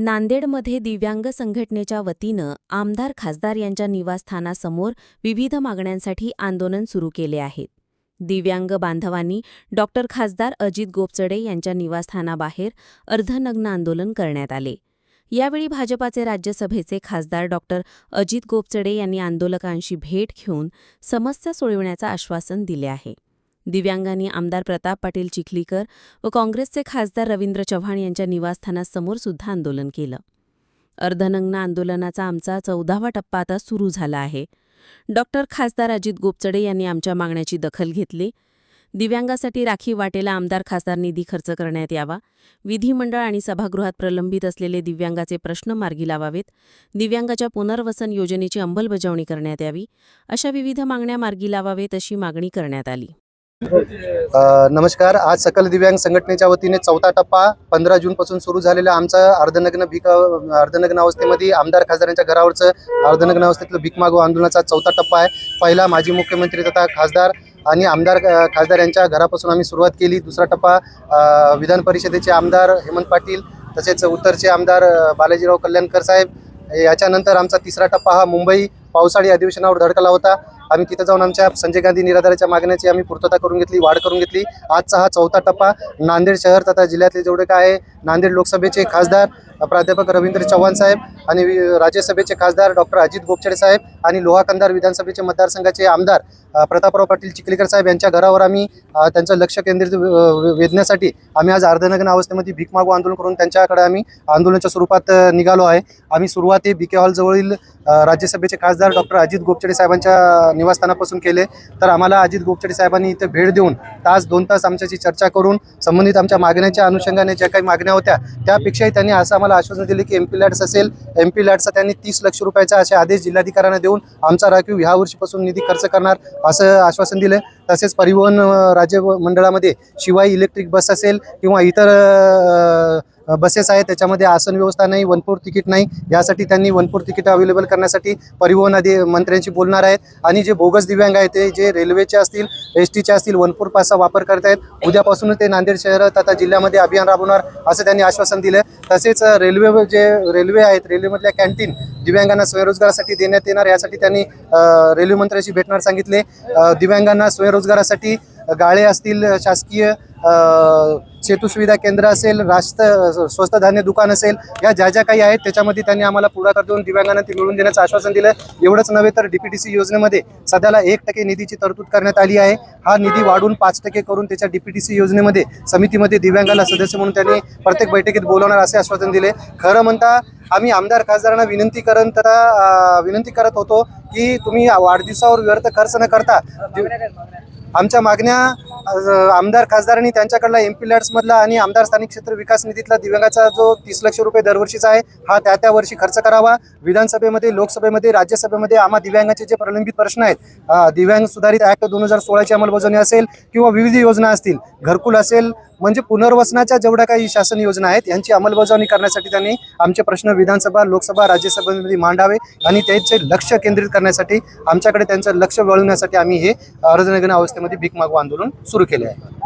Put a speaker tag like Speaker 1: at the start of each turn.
Speaker 1: नांदेडमध्ये दिव्यांग संघटनेच्या वतीनं आमदार खासदार यांच्या निवासस्थानासमोर विविध मागण्यांसाठी आंदोलन सुरू केले आहे. दिव्यांग बांधवांनी डॉक्टर खासदार अजित गोपचडे यांच्या निवासस्थानाबाहेर अर्धनग्न आंदोलन करण्यात आले. यावेळी भाजपाचे राज्यसभेचे खासदार डॉक्टर अजित गोपचडे यांनी आंदोलकांशी भेट घेऊन समस्या सोडविण्याचं आश्वासन दिले आहे. दिव्यांगांनी आमदार प्रताप पाटील चिखलीकर व काँग्रेसचे खासदार रवींद्र चव्हाण यांच्या निवासस्थानासमोर सुद्धा आंदोलन केलं. अर्धनग्न आंदोलनाचा आमचा चौदावा टप्पा आता सुरू झाला आहे. डॉक्टर खासदार अजित गोपचडे यांनी आमच्या मागण्याची दखल घेतली. दिव्यांगासाठी राखी वाटेला आमदार खासदार निधी खर्च करण्यात यावा. विधिमंडळ आणि सभागृहात प्रलंबित असलेले दिव्यांगाचे प्रश्न मार्गी लावावेत. दिव्यांगाच्या पुनर्वसन योजनेची अंमलबजावणी करण्यात यावी. अशा विविध मागण्या मार्गी लावावेत अशी मागणी करण्यात आली.
Speaker 2: नमस्कार. आज सकल दिव्यांग संघटनेच्या वतीने चौथा टप्पा पंधरा जून पासून सुरू झालेला आमचा अर्धनग्न भीक अर्धनग्न अवस्थेमध्ये आमदार खासदारांच्या घरावरचं अर्धनग्न अवस्थेतलं भीक मागू आंदोलनाचा चौथा टप्पा आहे. पहिला माजी मुख्यमंत्री तथा खासदार आणि आमदार खासदार यांच्या घरापासून आम्ही सुरुवात केली. दुसरा टप्पा विधान परिषदेचे आमदार हेमंत पाटील तसेच उत्तरचे आमदार बालाजीराव कल्याणकर साहेब. याच्यानंतर आमचा तिसरा टप्पा हा मुंबई पावसाळी अधिवेशनावर धडकला होता. आम्ही तिथं जाऊन आमच्या संजय गांधी निराधाराच्या मागण्याची आम्ही पूर्तता करून घेतली वाढ करून घेतली. आजचा हा चौथा टप्पा नांदेड शहर तथा जिल्ह्यातले जेवढे काय आहे नांदेड लोकसभेचे खासदार प्राध्यापक रवींद्र चव्हाण साहेब आणि वि- राज्यसभेचे खासदार डॉक्टर अजित गोपचडे साहेब आणि लोहाकंदार विधानसभेचे मतदारसंघाचे आमदार प्रतापराव पाटील चिखलीकर साहेब यांच्या घरावर आम्ही त्यांचं लक्ष केंद्रित वेधण्यासाठी आम्ही आज अर्धनग्न अवस्थेमध्ये भीक मागू आंदोलन करून त्यांच्याकडे आम्ही आंदोलनाच्या स्वरूपात निघालो आहे. आम्ही सुरुवात बी बीके हॉलजवळील राज्यसभेचे खासदार डॉक्टर अजित गोपचडे साहेबांच्या निवासस्थानापासून केले. तर आम्हाला अजित गोपचडे साहेबांनी इथे भेट देऊन तास दोन तास आमच्याशी चर्चा करून संबंधित आमच्या मागण्याच्या अनुषंगाने ज्या काही मागण्या होत्या त्यापेक्षाही त्यांनी असं आम्हाला आश्वासन दिले की एम पी लॅड्स असेल एम पी लॅड्सचा त्यांनी तीस लक्ष रुपयाचा असे आदेश जिल्हाधिकाऱ्यांना देऊन आमचा राखीव ह्या वर्षीपासून निधी खर्च करणार. असं आश्वासन दिलं तसेच परिवहन राज्य मंडळामध्ये शिवाय इलेक्ट्रिक बस असेल किंवा इतर बसेस आहेत त्याच्यामध्ये आसन व्यवस्था नाही वनपूर तिकीट नाही यासाठी त्यांनी वनपूर तिकीट अवेलेबल करण्यासाठी परिवहन अधि मंत्र्यांशी बोलणार आहेत. आणि जे बोगस दिव्यांग आहेत ते जे रेल्वेचे असतील एस टीचे असतील वनपूर पासचा वापर करत आहेत उद्यापासूनच ते नांदेड शहरात आता जिल्ह्यामध्ये अभियान राबवणार असं त्यांनी आश्वासन दिलं तसेच रेल्वे जे रेल्वे आहेत रेल्वेमधल्या कॅन्टीन दिव्यांगांना स्वयंरोजगारासाठी देण्यात येणार यासाठी त्यांनी रेल्वे मंत्र्यांशी भेटणार सांगितले. दिव्यांगांना स्वयंरोजगारासाठी गाळे असतील शासकीय सेतू सुविधा केंद्र असेल रास्त स्वस्त धान्य दुकान असेल या ज्या ज्या काही आहेत त्याच्यामध्ये त्यांनी आम्हाला पुढाकार देऊन दिव्यांगांना ते मिळवून देण्याचं आश्वासन दिलं. एवढंच नव्हे तर डीपीटीसी योजनेमध्ये सध्याला एक टक्के निधीची तरतूद करण्यात आली आहे. हा निधी वाढून पाच टक्के करून त्याच्या डीपीटीसी योजनेमध्ये समितीमध्ये दिव्यांगाला सदस्य म्हणून त्यांनी प्रत्येक बैठकीत बोलवणार असे आश्वासन दिले. खरं म्हणता आम्ही आमदार खासदारांना विनंती करत विनंती करत होतो की तुम्ही वाढदिवसावर व्यर्थ खर्च न करता आमच्या मागण्या आमदार खासदारांनी त्यांच्याकडला एम पी लॅड्समधला आणि आमदार स्थानिक क्षेत्र विकास निधीतला दिव्यांगाचा जो तीस लक्ष रुपये दरवर्षीचा आहे हा त्या त्या वर्षी खर्च करावा. विधानसभेमध्ये लोकसभेमध्ये राज्यसभेमध्ये आम्हा दिव्यांगाचे जे प्रलंबित प्रश्न आहेत दिव्यांग सुधारित ऍक्ट दोन हजार सोळाची अंमलबजावणी असेल किंवा विविध योजना असतील घरकुल असेल म्हणजे पुनर्वसनाच्या जेवढ्या काही शासन योजना आहेत यांची अंमलबजावणी करण्यासाठी त्यांनी आमचे प्रश्न विधानसभा लोकसभा राज्यसभेमध्ये मांडावे आणि त्यांचे लक्ष केंद्रित करण्यासाठी आमच्याकडे त्यांचं लक्ष वळवण्यासाठी आम्ही हे अर्धनग्न अवस्थेमध्ये भीक मागू आंदोलन सुरू केले आहे.